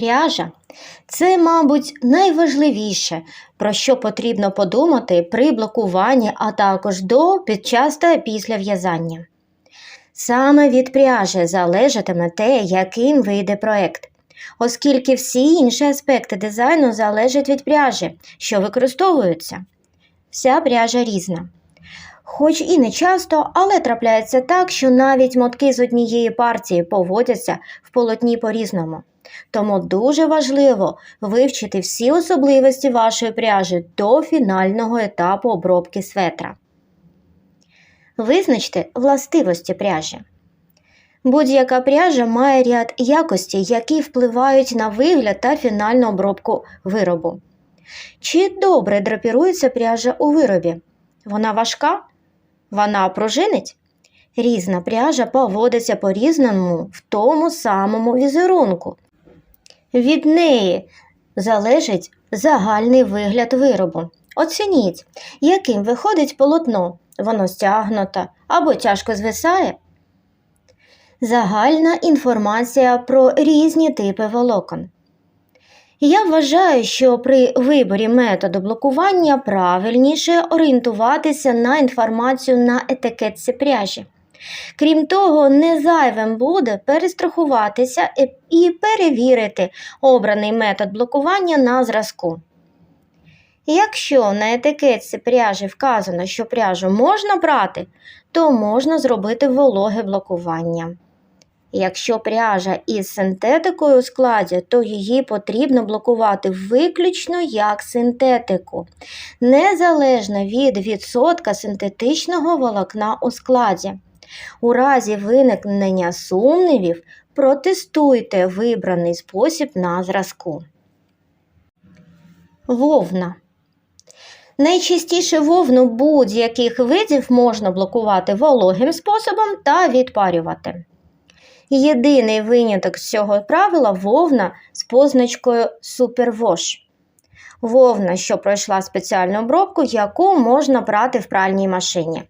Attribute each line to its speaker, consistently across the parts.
Speaker 1: Пряжа це, мабуть, найважливіше, про що потрібно подумати при блокуванні, а також до, під час та після в'язання. Саме від пряжі залежатиме те, яким вийде проект, оскільки всі інші аспекти дизайну залежать від пряжі, що використовуються. Вся пряжа різна. Хоч і не часто, але трапляється так, що навіть мотки з однієї партії поводяться в полотні по-різному. Тому дуже важливо вивчити всі особливості вашої пряжі до фінального етапу обробки светра. Визначте властивості пряжі. Будь-яка пряжа має ряд якостей, які впливають на вигляд та фінальну обробку виробу. Чи добре драпірується пряжа у виробі? Вона важка? Вона пружинить? Різна пряжа поводиться по-різному в тому самому візерунку. Від неї залежить загальний вигляд виробу. Оцініть, яким виходить полотно, воно стягнуто або тяжко звисає. Загальна інформація про різні типи волокон. Я вважаю, що при виборі методу блокування правильніше орієнтуватися на інформацію на етикетці пряжі. Крім того, не зайвим буде перестрахуватися і перевірити обраний метод блокування на зразку. Якщо на етикетці пряжі вказано, що пряжу можна брати, то можна зробити вологе блокування. Якщо пряжа із синтетикою у складі, то її потрібно блокувати виключно як синтетику, незалежно від відсотка синтетичного волокна у складі. У разі виникнення сумнівів протестуйте вибраний спосіб на зразку. Вовна. Найчастіше вовну будь-яких видів можна блокувати вологим способом та відпарювати. Єдиний виняток з цього правила вовна з позначкою Superwash. Вовна, що пройшла спеціальну обробку, яку можна прати в пральній машині.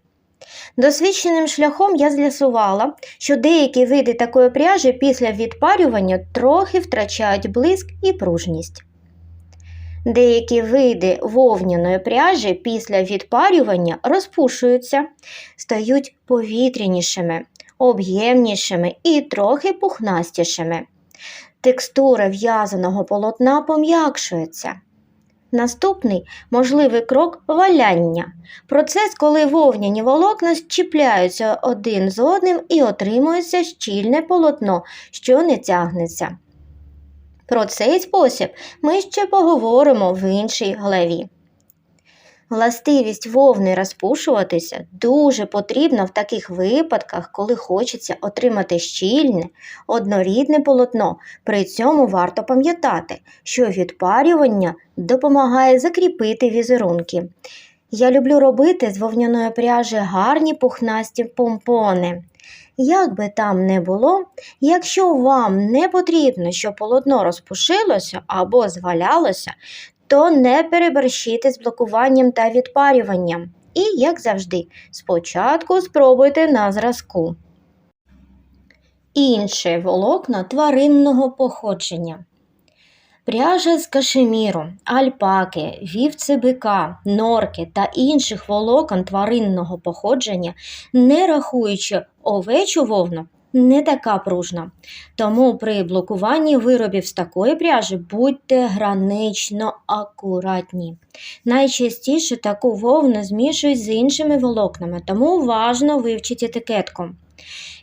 Speaker 1: Досвідченим шляхом я з'ясувала, що деякі види такої пряжі після відпарювання трохи втрачають блиск і пружність. Деякі види вовняної пряжі після відпарювання розпушуються, стають повітрянішими, об'ємнішими і трохи пухнастішими. Текстура в'язаного полотна пом'якшується. Наступний можливий крок валяння. Процес, коли вовняні волокна зчіпляються один з одним і отримується щільне полотно, що не тягнеться. Про цей спосіб ми ще поговоримо в іншій главі. Властивість вовни розпушуватися дуже потрібна в таких випадках, коли хочеться отримати щільне, однорідне полотно. При цьому варто пам'ятати, що відпарювання допомагає закріпити візерунки. Я люблю робити з вовняної пряжі гарні пухнасті помпони. Як би там не було, якщо вам не потрібно, щоб полотно розпушилося або звалялося, то не переборщити з блокуванням та відпарюванням. І, як завжди, спочатку спробуйте на зразку. Інше волокна тваринного походження. Пряжа з кашеміру, альпаки, вівці бика, норки та інших волокон тваринного походження, не рахуючи овечу вовну, не така пружна. Тому при блокуванні виробів з такої пряжі будьте гранично акуратні. Найчастіше таку вовну змішують з іншими волокнами, тому уважно вивчіть етикетку.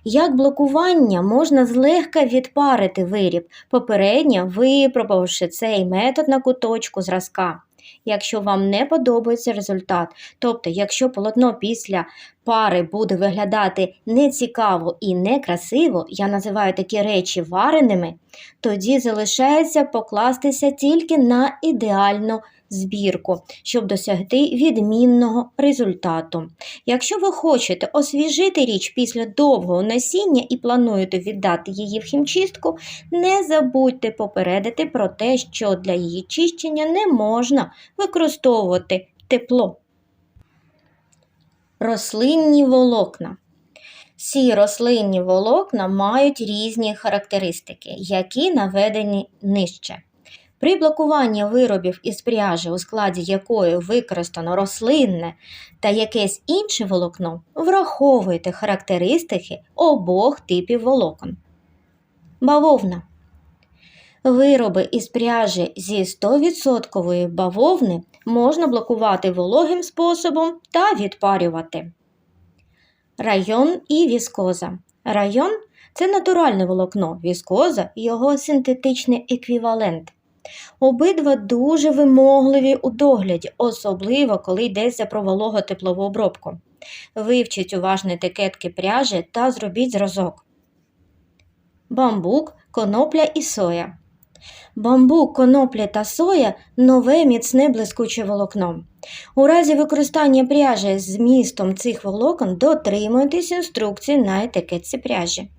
Speaker 1: Як блокування можна злегка відпарити виріб, попередньо випробувавши цей метод на куточку зразка. Якщо вам не подобається результат, тобто, якщо полотно після пари буде виглядати нецікаво і некрасиво, я називаю такі речі вареними, тоді залишається покластися тільки на ідеальну збірку, щоб досягти відмінного результату. Якщо ви хочете освіжити річ після довгого насіння і плануєте віддати її в хімчистку, не забудьте попередити про те, що для її чищення не можна використовувати тепло. Рослинні волокна. Всі рослинні волокна мають різні характеристики, які наведені нижче. При блокуванні виробів із пряжі, у складі якої використано рослинне та якесь інше волокно, враховуйте характеристики обох типів волокон. Бавовна. Вироби із пряжі зі 100% бавовни можна блокувати вологим способом та відпарювати. Район і віскоза. Район це натуральне волокно, віскоза його синтетичний еквівалент. Обидва дуже вимогливі у догляді, особливо коли йдеться про волого-теплову обробку. Вивчіть уважно етикетки пряжі та зробіть зразок. Бамбук, конопля і соя. Бамбук, конопля та соя нове міцне блискуче волокно. У разі використання пряжі з змістом цих волокон дотримуйтесь інструкцій на етикетці пряжі.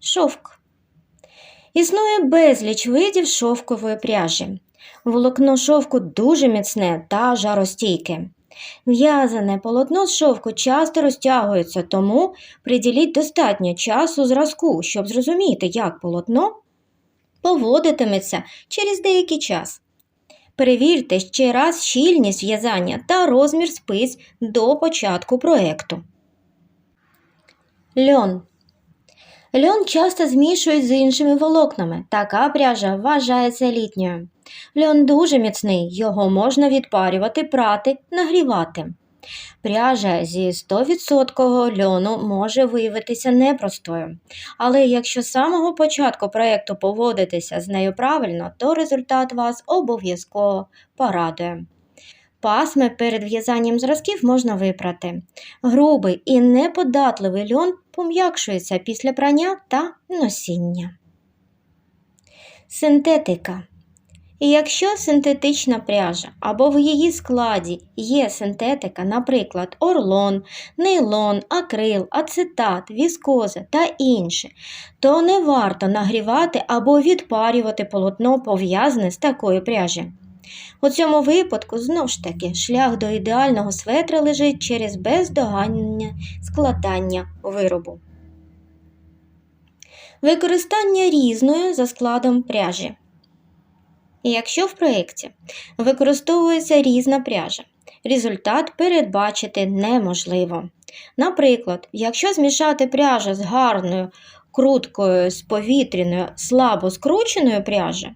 Speaker 1: Шовк. Існує безліч видів шовкової пряжі. Волокно шовку дуже міцне та жаростійке. В'язане полотно з шовку часто розтягується, тому приділіть достатньо часу зразку, щоб зрозуміти, як полотно поводитиметься через деякий час. Перевірте ще раз щільність в'язання та розмір спиць до початку проекту. Льон. Льон часто змішують з іншими волокнами. Така пряжа вважається літньою. Льон дуже міцний, його можна відпарювати, прати, нагрівати. Пряжа зі 100% льону може виявитися непростою, але якщо з самого початку проєкту поводитися з нею правильно, то результат вас обов'язково порадує. Пасми перед в'язанням зразків можна випрати. Грубий і неподатливий льон пом'якшується після прання та носіння. Синтетика. І якщо синтетична пряжа або в її складі є синтетика, наприклад, орлон, нейлон, акрил, ацетат, віскоза та інше, то не варто нагрівати або відпарювати полотно пов'язане з такої пряжі. У цьому випадку, знову ж таки, шлях до ідеального светра лежить через бездоганне складання виробу. Використання різної за складом пряжі. Якщо в проєкті використовується різна пряжа, результат передбачити неможливо. Наприклад, якщо змішати пряжу з гарною, круткою, з повітряною, слабо скрученою пряжею,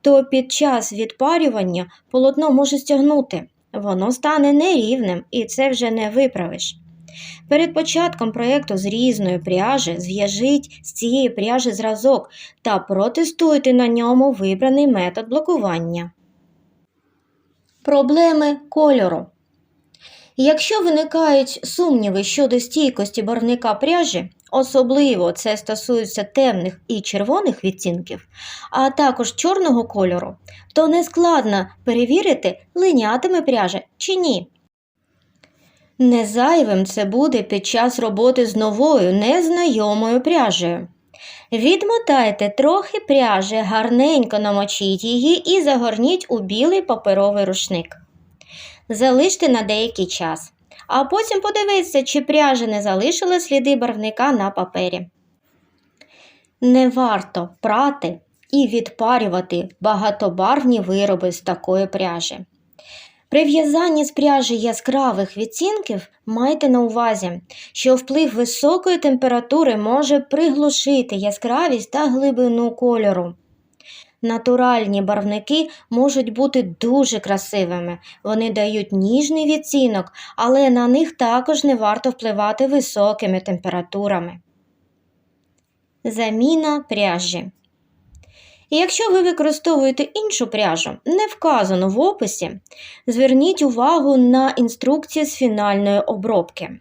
Speaker 1: то під час відпарювання полотно може стягнути, воно стане нерівним і це вже не виправиш. Перед початком проєкту з різної пряжі зв'яжіть з цієї пряжі зразок та протестуйте на ньому вибраний метод блокування. Проблеми кольору. Якщо виникають сумніви щодо стійкості барвника пряжі, особливо це стосується темних і червоних відтінків, а також чорного кольору, то нескладно перевірити, линятиме пряжа чи ні. Незайвим це буде під час роботи з новою незнайомою пряжею. Відмотайте трохи пряжі, гарненько намочіть її і загорніть у білий паперовий рушник. Залиште на деякий час, а потім подивіться, чи пряжа не залишила сліди барвника на папері. Не варто прати і відпарювати багатобарвні вироби з такої пряжі. При в'язанні з пряжі яскравих відтінків майте на увазі, що вплив високої температури може приглушити яскравість та глибину кольору. Натуральні барвники можуть бути дуже красивими, вони дають ніжний відцінок, але на них також не варто впливати високими температурами. Заміна пряжі. Якщо ви використовуєте іншу пряжу, не вказану в описі, зверніть увагу на інструкції з фінальної обробки.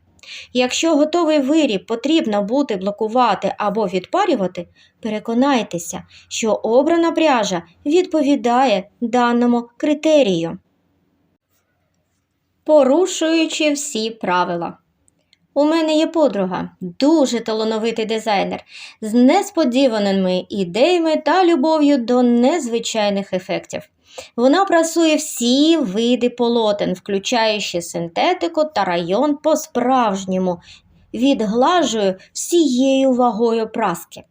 Speaker 1: Якщо готовий виріб потрібно буде блокувати або відпарювати, переконайтеся, що обрана пряжа відповідає даному критерію. Порушуючи всі правила. У мене є подруга, дуже талановитий дизайнер, з несподіваними ідеями та любов'ю до незвичайних ефектів. Вона прасує всі види полотен, включаючи синтетику та район по-справжньому. відглажую всією вагою праски.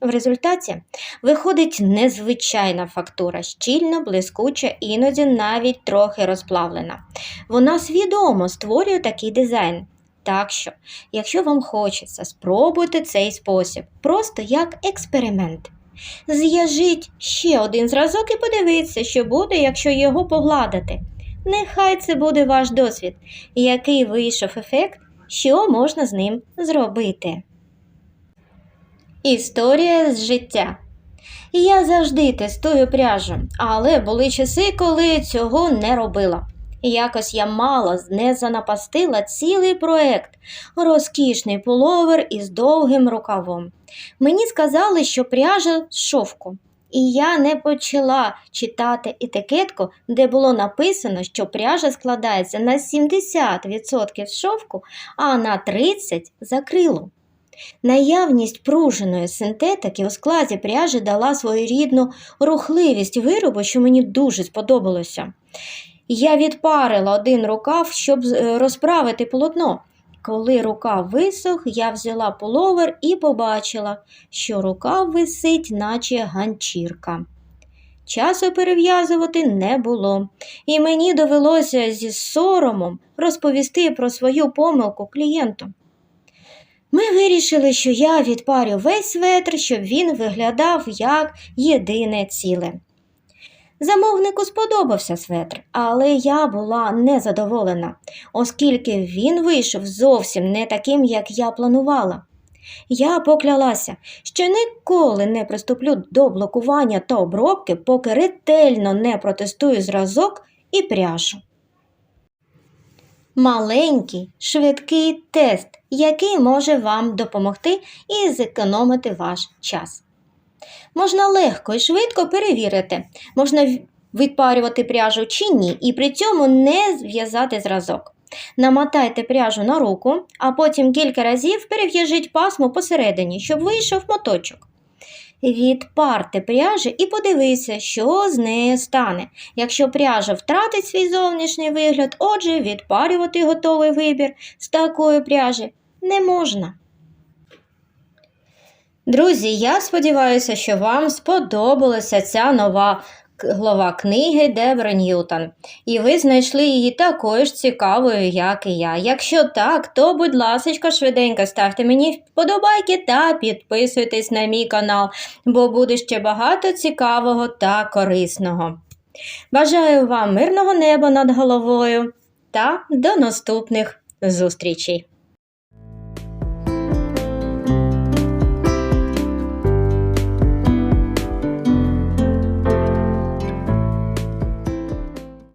Speaker 1: В результаті виходить незвичайна фактура, щільно, блискуча, іноді навіть трохи розплавлена. Вона свідомо створює такий дизайн. Так що, якщо вам хочеться, спробуйте цей спосіб, просто як експеримент. Зв'яжіть ще один зразок і подивіться, що буде, якщо його погладити. Нехай це буде ваш досвід, який вийшов ефект, що можна з ним зробити. Історія з життя. Я завжди тестую пряжу, але були часи, коли цього не робила. Якось я мало не занапастила цілий проект розкішний пуловер із довгим рукавом. Мені сказали, що пряжа з шовку. І я не почала читати етикетку, де було написано, що пряжа складається на 70% з шовку, а на 30% з акрилу. Наявність пруженої синтетики у складі пряжі дала своєрідну рухливість виробу, що мені дуже сподобалося. Я відпарила один рукав, щоб е, розправити полотно. Коли рукав висох, я взяла пуловер і побачила, що рукав висить, наче ганчірка. Часу перев'язувати не було, і мені довелося зі соромом розповісти про свою помилку клієнту. Ми вирішили, що я відпарю весь светр, щоб він виглядав як єдине ціле. Замовнику сподобався светр, але я була незадоволена, оскільки він вийшов зовсім не таким, як я планувала. Я поклялася, що ніколи не приступлю до блокування та обробки, поки ретельно не протестую зразок і пряжу. Маленький, швидкий тест, який може вам допомогти і зекономити ваш час. Можна легко і швидко перевірити, можна відпарювати пряжу чи ні, і при цьому не зв'язати зразок. Намотайте пряжу на руку, а потім кілька разів перев'яжіть пасмо посередині, щоб вийшов моточок. Відпарте пряжі і подивіться, що з нею стане. Якщо пряжа втратить свій зовнішній вигляд, отже, відпарювати готовий вибір з такої пряжі не можна. Друзі, я сподіваюся, що вам сподобалася ця нова глава книги Дебра Ньютон, і ви знайшли її такою ж цікавою, як і я. Якщо так, то, будь ласка, швиденько ставте мені вподобайки та підписуйтесь на мій канал, бо буде ще багато цікавого та корисного. Бажаю вам мирного неба над головою та до наступних зустрічей!